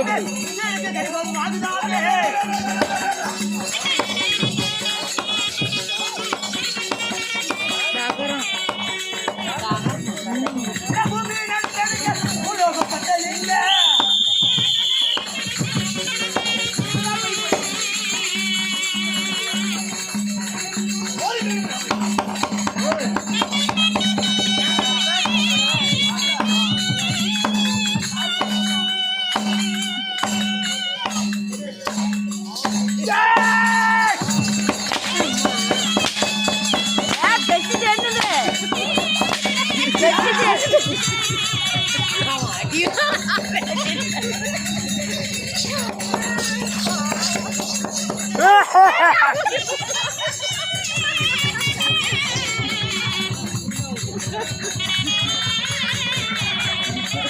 பார்த்தா அங்க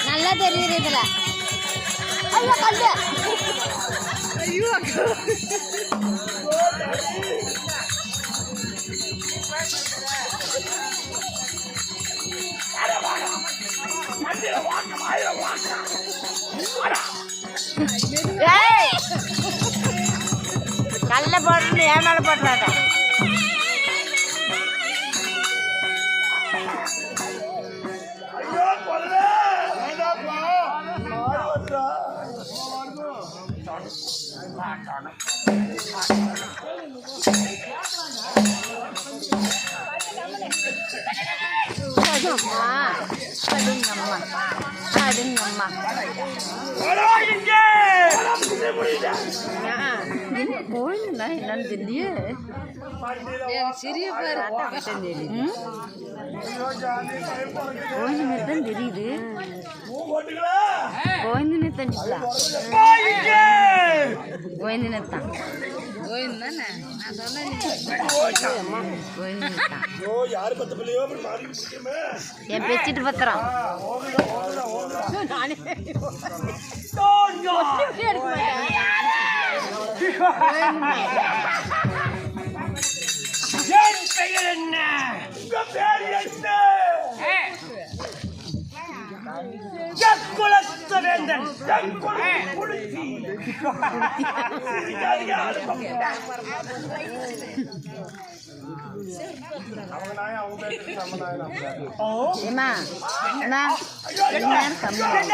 நல்லா தெரியுது இதுல. ஐயோ கல்லு ஏய் கல்ல போட்டு ஏன் மேல போட்டுறாங்க அம்மா அடிங்கம்மா அடிங்கம்மா என்ன கோயிலுங்களா என்னன்னு தெரியலையே சிறிய பேர் மாதிரி தான் தெரியுது. நான் சொன்னேன் கோவிந்தனே தான் என் பெச்சிட்டு பத்திரம். என் பெயர் என்ன உங்க பேர் என்ன குலத்தவேந்தன் ஏமா என்ன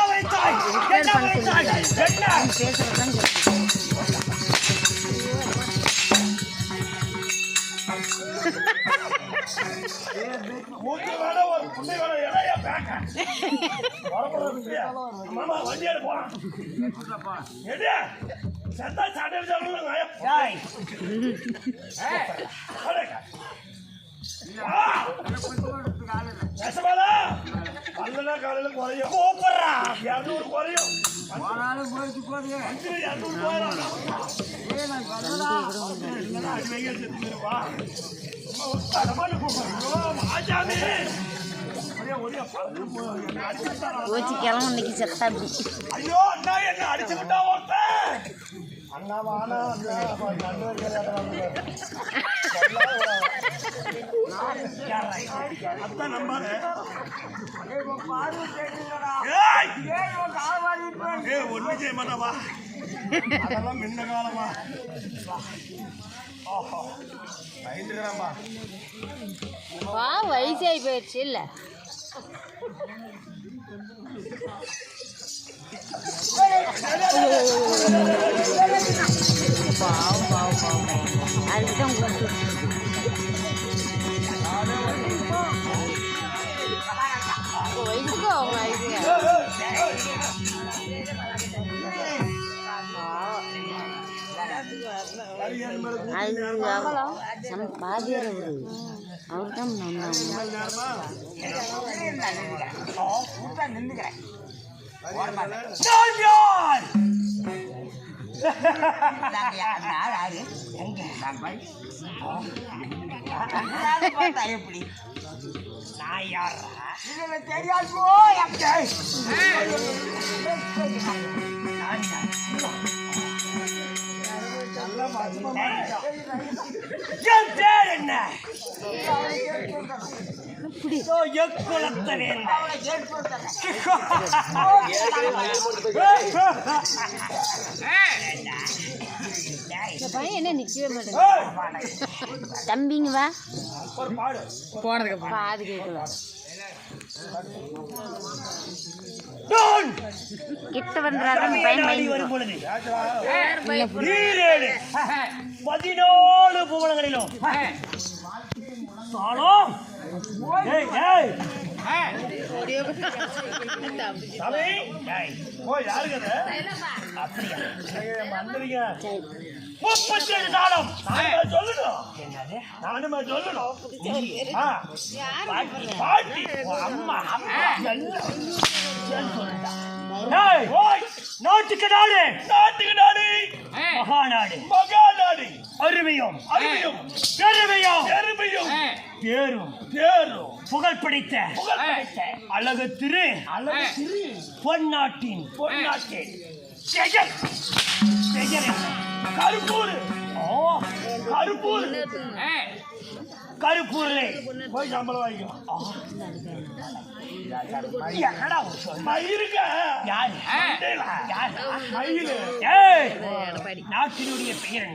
வைத்தாய்? என்ன வைத்தாய்? என்ன? பேசுறது தான் மூச்சு வேலை ஒரு புள்ளி வேலை இலைய பேக்க. மாமா வண்டி எடு போலாம் எடு. செத்தா சாட்டை நெசமாடா பல்லுனா காலையில குறையும். கூப்பிடுறா. இரநூறு செத்து ஓச்சி கிளம்பு இன்னைக்கு அப்படி. ஐயோ என்ன அடிச்சு விட்டா ஒருத்தன்? ஒண்ணும் செய்ய மாட்டாவா அதெல்லாம் முன்ன காலமா வா. வயசாகி போயிடுச்சு இல்லை. பாவம் பாவம் பாவம் அதுக்கு தான் உங்களுக்கு உங்க வயசுக்கு அவங்க வயசுங்க அது நம்ம பாதியார் அவரு அவர் தான் நான் யார் நான் யார் தெரியாது என் பேர் என்ன பையன் என்ன நிக்கவே மாட்டேங்குது. ஏய், தம்பிங்க வா. ஒரு பாடு. பாது கேட்கலாம். கிட்ட அந்த பையன் பயந்து வரும் பொழுது. ஈரேழு பதினாலு புவனங்களிலும் முப்பத்தி ஏழு தாளம். சொல்லணும். நானுமா சொல்லணும். ஆ. பாட்டி, அம்மா, அம்மா. நாட்டுக்கு நாடு. நாட்டுக்கு நாடு. மகாநாடு. மகாநாடு. அருமையும். அருமையும். பெருமையும். பெருமையும். பேரும் பேரும் புகழ் பிடித்த அழகு திரு. அழகு திரு. பொன்னாட்டின். பொன்னாட்டின். ஜெகன் ஜெகன் கருப்பூர். ஓ. கருப்பூர். கருப்பூர்ல. போய் சம்பளம் வாங்கிக்கலாம் நாட்டினுடைய பெயர்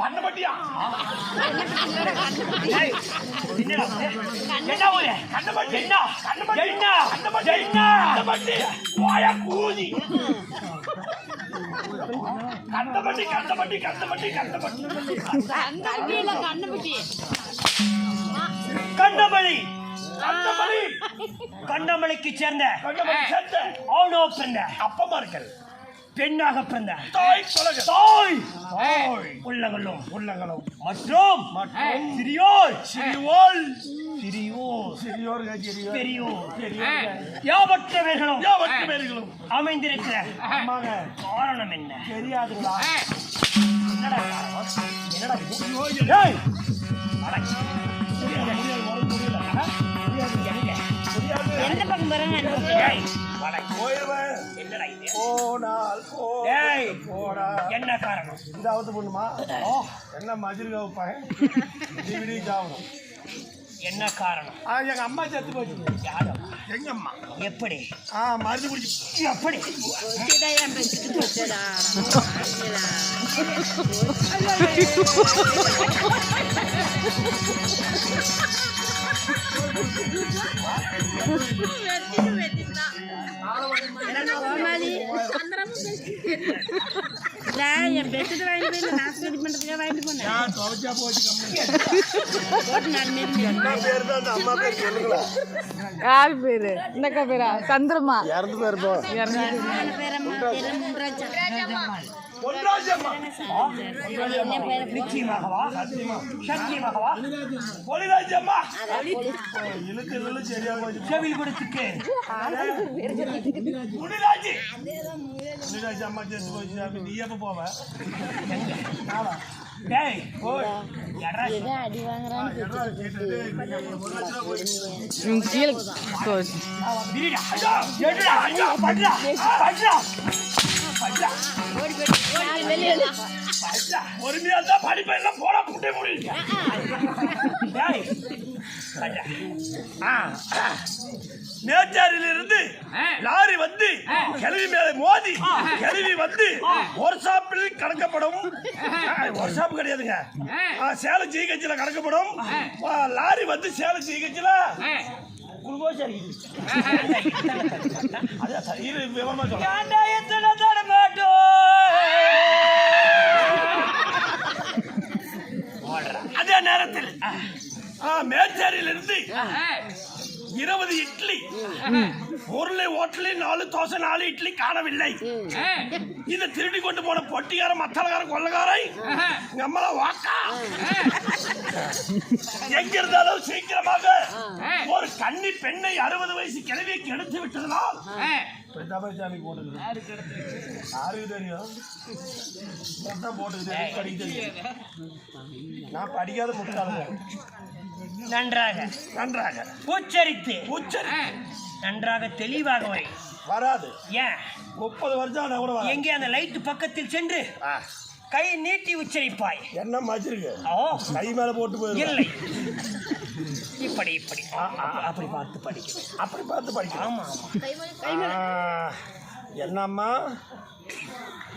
பண்ணப்பட்டியா? என்ன? என்ன? வாயா கூதி. கண்டபட்டி கண்டபட்டி கண்டபட்டி கண்டபட்டி கண்டமணி கண்டமணி கண்டமணிக்கு சேர்ந்த சேர்ந்த ஆணோ பிறந்த அப்பமா இருக்கல் பெண்ணாக பிறந்த தாய் தாய். உள்ளங்களும் உள்ளங்களும். மற்றும் மற்றும் சிறியோர் சிறியோர் சிறியோர். சிறியோர். பெரியோர். யாவற்றவர்களும். யாவற்றவர்களும். அமைந்திருக்கிற காரணம் என்ன? தெரியாதுங்களா? என்னடா காரணம்? என்னடா? ஏய்! எந்த பக்கம் என்ன இதாவது பொண்ணுமா? ஓ, என்ன டிவிடி சாவணும். என்ன காரணம்? எங்க அம்மா செத்து போச்சு. யாரும் எங்க அம்மா எப்படி? ஆ மருந்து குடிச்சு. எப்படி? கோமாளி என் பெட்ஷீட் வாங்கிட்டு போய் ரெடி வாங்கிட்டு போனேன் நான் துவைச்சா போச்சு மீறி என்ன பேர் தான் அம்மா பேர் சொல்லுங்களா யார் பேரு என்னக்கா பேரா சந்திரமா இறந்து பொன்ராஜம்மா நிச்சயமாகவா? சத்தியமாகவா? பொலிராஜம்மா இழுக்கு இழு சரியா போச்சு. செவில் கொடுத்துக்கு முனிராஜி! முனிராஜ். அம்மா போச்சு நீ எப்ப போவ? டேய் அடி வாங்குறான்னு பொறுமையா தான் படிப்பை எல்லாம் போடா புட்டே முடியல டேய். பட்றா ஆ. நேற்றாரிலிருந்து லாரி வந்து கிளவி மேல மோதி கிளவி வந்து ஒரு ஷாப்பில் கடக்கப்படும் ஒரு ஷாப் கிடையாதுங்க. சேலம் ஜிஹெச்சில் கடக்கப்படும் ஆ, லாரி வந்து சேலம் ஜிஹெச்சில். குளுக்கோஸ் அதான் சரி, இரு, விவரமா நேரத்தில் மேச்சேரியிலிருந்து இருபது இட்லி உருளை ஓட்டலி நாலு தோசை நாலு இட்லி காணவில்லை. இதை திருடி கொண்டு போன பொட்டிக்கார மத்தளக்கார கொள்ளக்காரை அம்மால வாக்கா? எங்க இருந்தாலும் சீக்கிரமாக ஒரு கன்னி பெண்ணை அறுபது வயசு கிழவியை கெடுத்து விட்டதனால் பிரதாபசாமி போட்டுக்குது யாருக்கு தெரியும்? அதான் போட்டுக்குது எனக்கு படிக்க நான் படிக்காத முட்டாளுங்க. நன்றாக. நன்றாக. உச்சரித்து. உச்சரி நன்றாக தெளிவாக வை. வராது. ஏன்? முப்பது வருஷம் நான் கூட எங்கே அந்த லைட் பக்கத்தில் சென்று கை நீட்டி உச்சரிப்பாய்? என்ன மச்சிருக்கு? ஓ. கை மேல போட்டு போயிரு இல்லை. இப்படி இப்படி அப்படி பார்த்து படிக்கணும். அப்படி பார்த்து படிக்கலாம் ஆமா ஆமா. ஆ, என்னம்மா?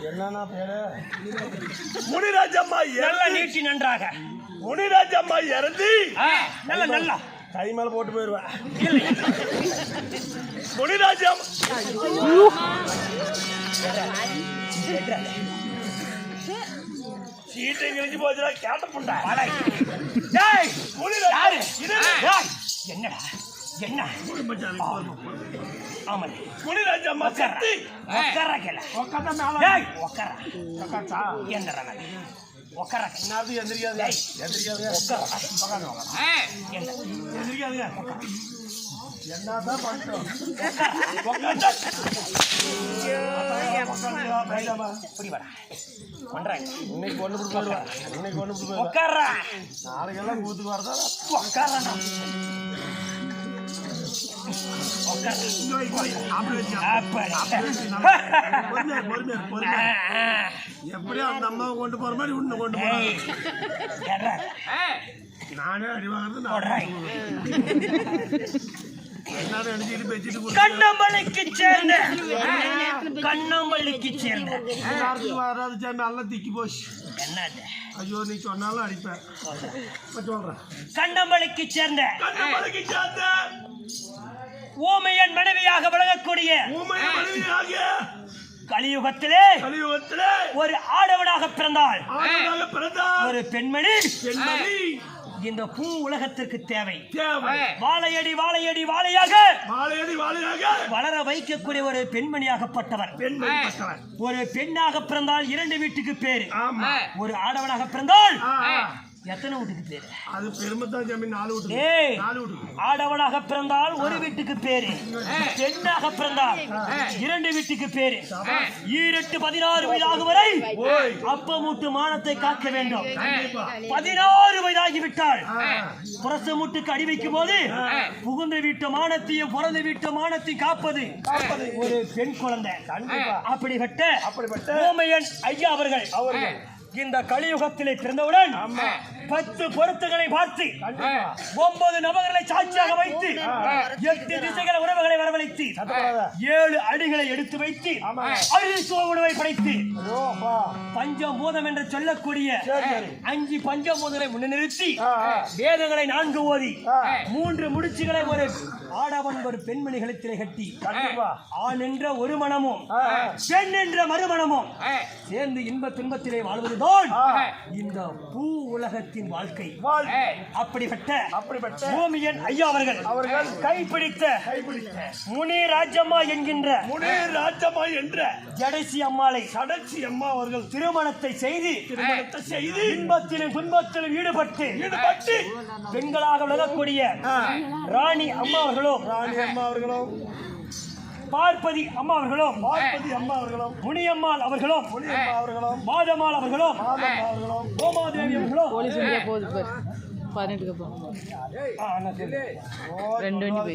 என்னன்னா பேரு? முனிராஜ் அம்மா நல்லா நீட்டி நன்றாக. முனிராஜ் அம்மா இறந்து நல்லா நல்லா. கை மேல போட்டு போயிருவேன். இல்லை. முனிராஜ் அம்மா சீட்டை கிழிஞ்சு போச்சுடா கேட்ட புண்டா. டேய், யாரு? என்னடா? என்ன? ஆமாம். முனிராஜ் அம்மா கத்தி உக்கார கேள. உக்காந்தா மேல. டேய். உக்கார உக்காந்தா என்னடா நான்? உக்கார நேரத்துக்கு எந்திரிக்காது. எந்திரிக்காதுங்க என்ன? எந்திரிக்காதுங்க என்னதான் பண்ணிட்டோம். இன்னைக்கு ஒண்ணு இப்படி போயிடுவேன் இன்னைக்கு ஒண்ணு போயிடுவேன் உக்கார நாளைக்கெல்லாம் கூத்துக்கு வரதா பொறுமையா எப்படியும் அந்த அம்மாவை கொண்டு போற மாதிரி உன்னை கொண்டு போறாங்க நானே அடி வாங்குறது சேர்ந்த கண்ணம்பள்ளிக்கு சேர்ந்த. எல்லாத்துக்கு வராது சாமி எல்லாம் திக்கி போச்சு. என்னது? ஐயோ நீ சொன்னாலும் அடிப்பேன். சொல்றேன். கண்ணம்பள்ளிக்கு சேர்ந்த. கண்ணமலைக்கு சாத்த ஊமையன் மனைவியாக விளங்கக்கூடிய ஊமைய மனைவியாகிய கலியுகத்திலே கலியுகத்துல ஒரு ஆடவனாக பிறந்தாள். ஆடவனாக பிறந்தார் ஒரு பெண்மணி. பெண்மணி. இந்த பூ உலகத்திற்கு தேவை. தேவை. வாழையடி வாழையடி வாழையாக. வாழையடி வாழையாக. வளர வைக்கக்கூடிய ஒரு பெண்மணியாகப்பட்டவர். ஒரு பெண்ணாக பிறந்தால் இரண்டு வீட்டுக்கு பேரு. ஆமா. ஒரு ஆடவனாக பிறந்தால். எத்தனை வீட்டுக்கு பேரு? அது பெருமைத்தான் சாமி நாலு வீட்டுக்கு. ஏய் நாலு வீட்டுக்கு. ஆடவனாக பிறந்தால் ஒரு வீட்டுக்கு பேரு. பெண்ணாக பிறந்தால் இரண்டு வீட்டுக்கு பேரு. ஈரெட்டு பதினாறு வயதாகும் வரை ஓய். அப்பமூட்டு மானத்தை காக்க வேண்டும். பதினாறு வயதாகிவிட்டால் ஆ, புரசமூட்டுக்கு அடி வைக்கும் போது புகுந்த வீட்டு மானத்தையும் பிறந்த வீட்டு மானத்தையும் காப்பது காப்பது. ஒரு பெண் குழந்தை. அப்படிப்பட்ட அப்படிப்பட்ட ஐயா அவர்கள். அவர்கள் இந்த கலியுகத்திலே பிறந்தவுடன். பத்து பொருத்துகளை பார்த்து ஒன்பது நபர்களை சாட்சியாக வைத்து எட்டு திசைகள உறவுகளை வரவழைத்து ஏழு அடிகளை எடுத்து வைத்து. அரிசுவ உணவை படைத்து பஞ்சபூதம் என்று சொல்லக்கூடிய. அஞ்சு பஞ்சபூதங்களை முன்னிறுத்தி. வேதங்களை நான்கு ஓதி. மூன்று முடிச்சுகளை ஒரு ஆடவன் ஒரு பெண்மணி கழுத்திலே கட்டி கண்டிப்பா ஆண் என்ற ஒரு மனமும். பெண் என்ற மறுமணமும் சேர்ந்து இன்ப துன்பத்திலே வாழ்வதுதான். இந்த பூ உலகத்தின் வாழ்க்கை. வாழ் அப்படிப்பட்ட அப்படிப்பட்ட பூமியன் ஐயா அவர்கள் அவர்கள் கைப்பிடித்த முனி ராஜம்மா என்கின்ற முனேர் ராஜமா என்ற ஜடைசி அம்மாளை கடைசி அம்மா அவர்கள் திருமணத்தை செய்து திருமணத்தை செய்து இன்பத்திலும் துன்பத்திலும் ஈடுபட்டு ஈடுபட்டு பெண்களாக விளங்கக்கூடிய ராணி அம்மா அவர்களும் ராணி அம்மா அவர்களும் பார்ப்பதி அம்மா அவர்களும். பார்வதி அம்மா அவர்களும். முனியம்மாள் அவர்களும். முனி அம்மா அவர்களும். மாதம்மாள் அவர்களும். மாதம்மா அவர்களும். கோமாதேவி அவர்களும். போலீஸ் போகுது பதினெட்டுக்கு ரெண்டு வண்டி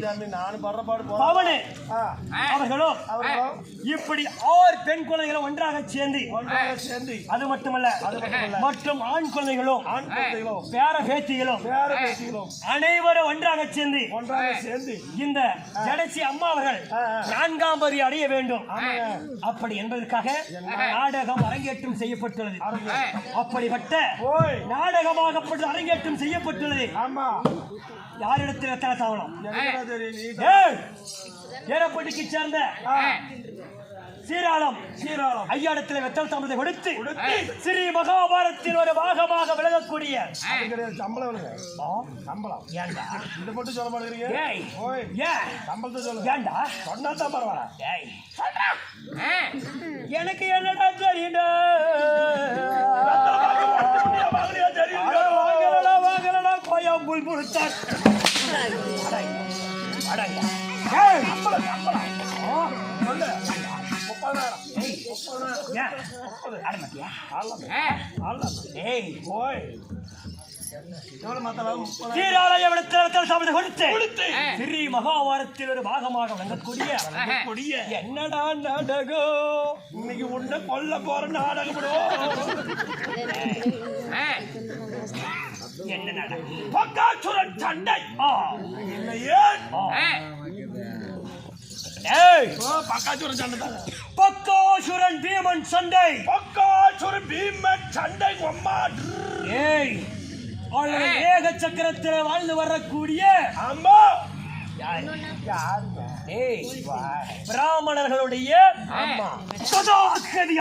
பவனு அவர்களும் இப்படி ஆறு பெண் குழந்தைகளும் ஒன்றாக சேர்ந்து ஒன்றாக சேர்ந்து. அது மட்டுமல்ல மற்றும் ஆண் குழந்தைகளும் ஆண் குழந்தைகளும் பேர பேத்திகளும் பேர அனைவரும் ஒன்றாக சேர்ந்து ஒன்றாக சேர்ந்து. இந்த ஜடசி அம்மா அவர்கள். நான்காம் பரி அடைய வேண்டும். அப்படி என்பதற்காக நாடகம் அரங்கேற்றம் செய்யப்பட்டுள்ளது. அப்படிப்பட்ட ஓய். நாடகமாகப்பட்டு அரங்கேற்றம் செய்யப்பட்டுள்ளது ஆமா. யாரிடத்தில் எத்தனை ஏய் ஏரப்பட்டிக்கு சேர்ந்த சீராளம். சீராளம். ஐயாடத்தில் வெத்தல் தாமதை கொடுத்து கொடுத்து. ஸ்ரீ மகாபாரத்தில் ஒரு பாகமாக விலகக்கூடிய சம்பளம் சம்பளம். ஏண்டா? இதை மட்டும் சொல்ல மாட்டேங்கிறீங்க? ஏன் சம்பளத்தை சொல்லுங்க ஏண்டா? சொன்னா தான் பரவாயில்ல ஏய். எனக்கு என்னடா தெரியும்டா? கொடுத்து. ஸ்ரீ மகாபாரத்தில் ஒரு பாகமாக விளங்கக்கூடிய கொடிய என்னடா நாடகம் இன்னைக்கு உன்னை கொல்ல போற நாடகம் பக்காசுரன் சண்டை. ஓ, பக்காசுரன் சண்டை பக்காசுரன் பீமன் சண்டை. பக்காசுரன் பீமன் சண்டை அம்மா. ஏய். அவளோட ஏக சக்கரத்தில் வாழ்ந்து வரக்கூடிய அம்மா. பிராமணர்களுடைய சதாகதி